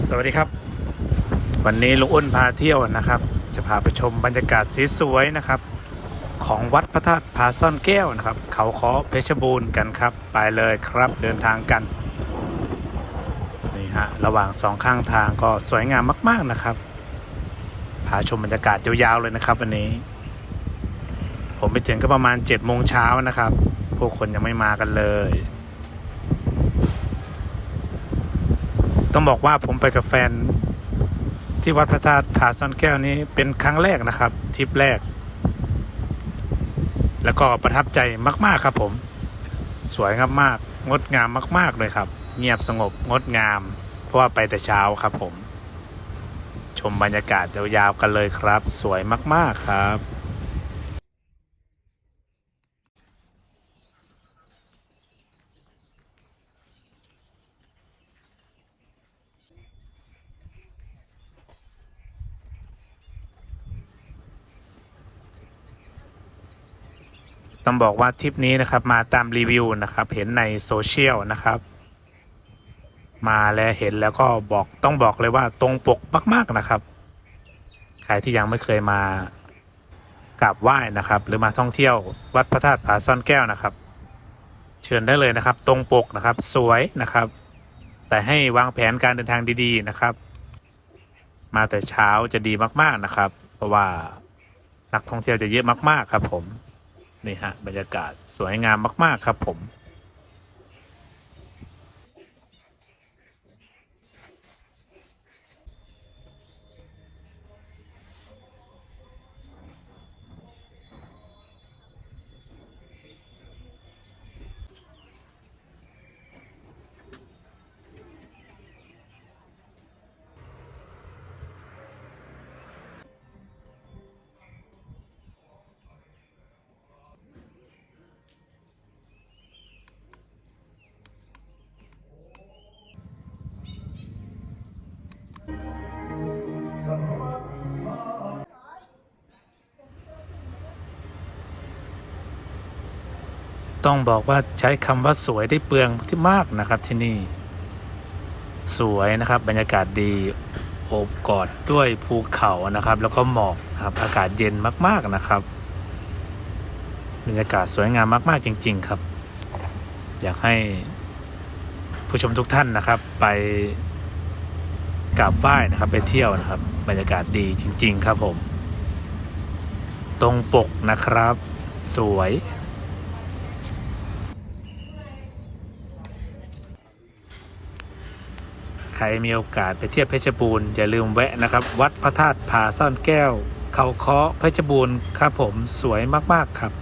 สวัสดีครับ วันนี้ลุงอ้นพาเที่ยวนะครับ จะพาไปชมบรรยากาศสวยๆนะครับ ของวัดพระธาตุผาซ่อนแก้วนะครับ เขาคอเพชรบูรณ์กันครับ ไปเลยครับเดินทางกันนี่ฮะระหว่างสองข้างทางก็สวยงามมาก ๆนะครับ พาชมบรรยากาศยาวๆเลยนะครับ วันนี้ ผมไปถึงก็ประมาณ7จ็ดโมงเช้านะครับ พวกคนยังไม่มากันเลย ต้องบอกว่าผมไปกับแฟน ที่วัดพระธาตุผาซ่อนแก้วนี้เป็นครั้งแรกนะครับทริปแรก แล้วก็ประทับใจมาก ๆ ครับผม สวยงามมาก งดงามมาก ๆ เลยครับ เงียบสงบงดงาม เพราะว่าไปแต่เช้าครับผม ชมบรรยากาศยาวๆกันเลยครับ สวยมาก ๆ ครับ ต้องบอกว่าทริปนี้นะครับมาตามรีวิวนะครับ เห็นในโซเชียลนะครับ มาแล้วเห็นแล้วก็บอกต้องบอกเลยว่าตรงปกมาก ๆนะครับ ใครที่ยังไม่เคยมากราบไหว้นะครับ หรือมาท่องเที่ยววัดพระธาตุผาซ่อนแก้วนะครับ เชิญได้เลยนะครับ ตรงปกนะครับ สวยนะครับ แต่ให้วางแผนการเดินทางดีๆนะครับ มาแต่เช้าจะดีมากๆนะครับ เพราะว่านักท่องเที่ยวจะเยอะมากๆครับผม นี่ฮะบรรยากาศสวยงามมาก ๆ ครับผม ต้องบอกว่าใช้คำว่าสวยได้เปลืองที่มากนะครับที่นี่ สวยนะครับบรรยากาศดีโอบกอดด้วยภูเขานะครับ แล้วก็หมอกนะครับอากาศเย็นมากๆนะครับ บรรยากาศสวยงามมาก ๆ จริง ๆ ครับ อยากให้ผู้ชมทุกท่านนะครับ ไป กราบไหว้นะครับ ไปเที่ยวนะครับ บรรยากาศดีจริง ๆ ครับผม ตรงปกนะครับ สวยใครมีโอกาสไปเที่ยวเพชรบูรณ์อย่าลืมแวะนะครับ วัดพระธาตุผาซ่อนแก้ว เขาเคาะเพชรบูรณ์ครับผมสวยมากๆครับ